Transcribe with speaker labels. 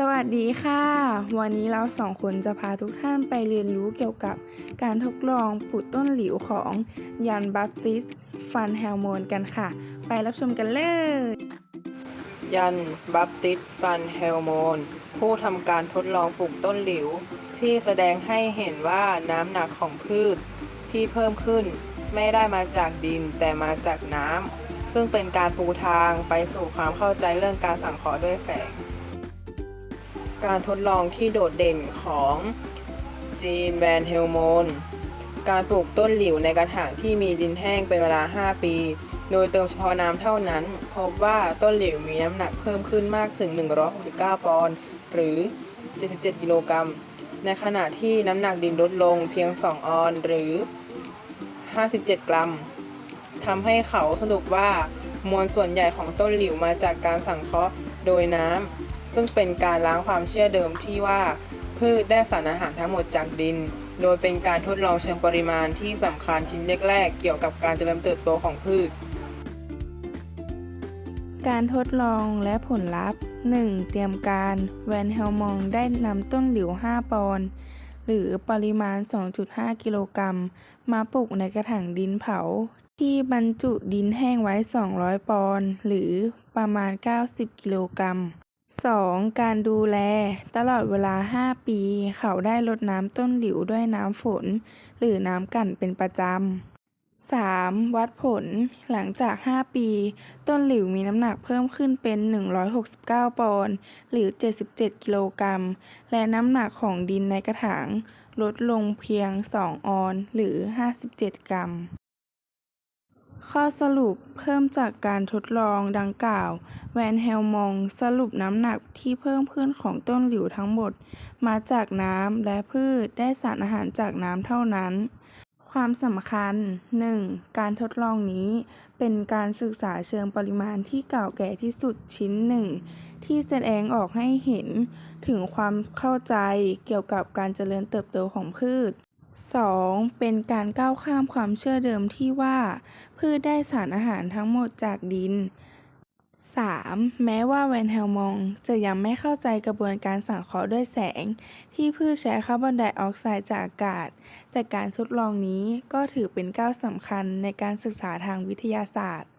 Speaker 1: สวัสดีค่ะ วันนี้เราสองคนจะพาทุกท่านไปเรียนรู้เกี่ยวกับการทดลองปลูกต้นหลิวของยันบัพติสฟันแฮลโมนกันค่ะ ไปรับชมกันเลย
Speaker 2: ยันบัพติสฟันเฮลโมนผู้ทำการทดลองปลูกต้นหลิว ที่แสดงให้เห็นว่าน้ำหนักของพืชที่เพิ่มขึ้นไม่ได้มาจากดินแต่มาจากน้ำซึ่งเป็นการปูทางไปสู่ความเข้าใจเรื่องการสังเคราะห์ด้วยแสง การทดลองที่โดดเด่นของจีนแวนเฮลโมน การปลูกต้นหลิวในกระถางที่มีดินแห้งเป็นเวลา 5 ปี โดยเติมเฉพาะน้ำเท่านั้น พบว่าต้นหลิวมีน้ำหนักเพิ่มขึ้นมากถึง 169 ปอนด์หรือ 77 กิโลกรัม ในขณะที่น้ำหนักดินลดลงเพียง 2 ออนซ์หรือ 57 กรัมทำให้เขาสรุปว่ามวลส่วนใหญ่ของต้นหลิวมาจากการสังเคราะห์โดยน้ำ ซึ่งเป็นการล้างความเชื่อเดิมที่ว่า พืชได้สารอาหารทั้งหมดจากดิน โดยเป็นการทดลองเชิงปริมาณที่สำคัญชิ้นแรกๆเกี่ยวกับการเจริญเติบโตของพืช
Speaker 1: การทดลองและผลลัพธ์ 1. เตรียมการแวนเฮลมองได้นำต้นหลิว 5 ปอนด์หรือปริมาณ 2.5 กิโลกรัม มาปลูกในกระถางดินเผา ที่บรรจุดินแห้งไว้ 200 ปอนด์หรือประมาณ 90 กิโลกรัม 2. การดูแล ตลอดเวลา 5 ปี เขาได้ลดน้ำต้นหลิวด้วยน้ำฝน หรือน้ำกั่นเป็นประจำ 3. วัดผล หลังจาก 5 ปี ต้นหลิวมีน้ำหนักเพิ่มขึ้นเป็น 169 ปอนด์ หรือ 77 กิโลกรัม และน้ำหนักของดินในกระถาง ลดลงเพียง 2 ออน หรือ 57 กรัม ข้อสรุปเพิ่มจากการทดลองดังกล่าว แวนเฮลมองสรุปน้ำหนักที่เพิ่มขึ้นของต้นหลิวทั้งหมด มาจากน้ำและพืชได้สารอาหารจากน้ำเท่านั้น ความสำคัญ 1. การทดลองนี้เป็นการศึกษาเชิงปริมาณที่เก่าแก่ที่สุดชิ้นหนึ่ง ที่แสดงออกให้เห็นถึงความเข้าใจเกี่ยวกับการเจริญเติบโตของพืช 2. เป็นการก้าวข้ามความเชื่อเดิมที่ว่า พืชได้สารอาหารทั้งหมดจากดิน 3. แม้ว่าแวนเฮลมองจะยังไม่เข้าใจกระบวนการสังเคราะห์ด้วยแสง ที่พืชใช้คาร์บอนไดออกไซด์จากอากาศ แต่การทดลองนี้ก็ถือเป็นก้าวสำคัญในการศึกษาทางวิทยาศาสตร์